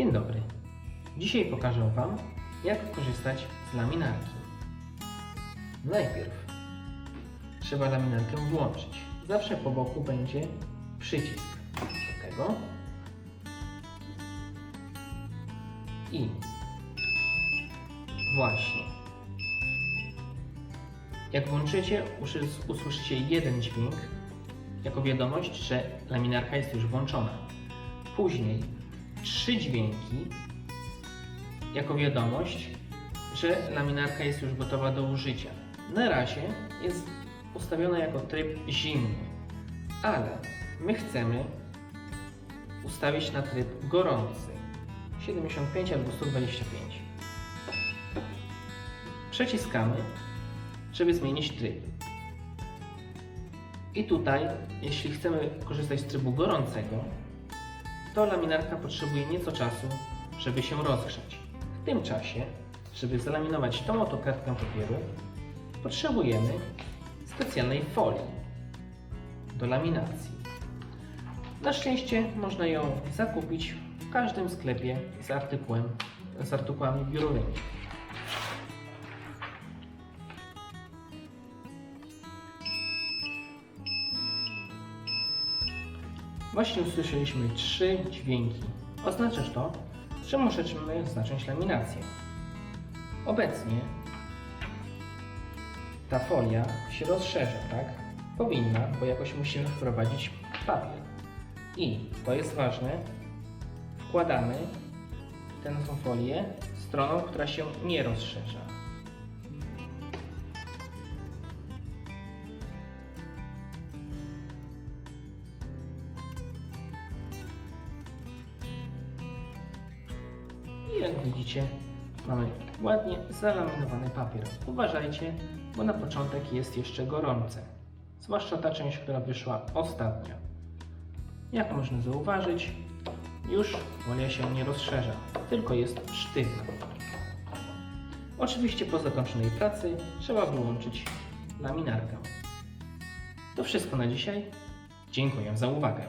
Dzień dobry. Dzisiaj pokażę Wam, jak korzystać z laminarki. Najpierw trzeba laminarkę włączyć. Zawsze po boku będzie przycisk do tego. I właśnie. Jak włączycie, usłys- usłyszycie jeden dźwięk jako wiadomość, że laminarka jest już włączona. Później trzy dźwięki jako wiadomość, że laminarka jest już gotowa do użycia. Na razie jest ustawiona jako tryb zimny, ale my chcemy ustawić na tryb gorący 75 albo 125. Przeciskamy, żeby zmienić tryb. I tutaj, jeśli chcemy korzystać z trybu gorącego, to laminarka potrzebuje nieco czasu, żeby się rozgrzać. W tym czasie, żeby zalaminować tą oto kartkę papieru, potrzebujemy specjalnej folii do laminacji. Na szczęście można ją zakupić w każdym sklepie z, artykułem, z artykułami biurowymi. Właśnie usłyszeliśmy trzy dźwięki. Oznacza to, że możemy zacząć laminację. Obecnie ta folia się rozszerza, tak? Powinna, bo jakoś musimy wprowadzić papier. I to jest ważne, wkładamy tę folię stroną, która się nie rozszerza. I jak widzicie, mamy ładnie zalaminowany papier. Uważajcie, bo na początek jest jeszcze gorące. Zwłaszcza ta część, która wyszła ostatnio. Jak można zauważyć, już folia się nie rozszerza, tylko jest sztywna. Oczywiście po zakończonej pracy trzeba wyłączyć laminarkę. To wszystko na dzisiaj. Dziękuję za uwagę.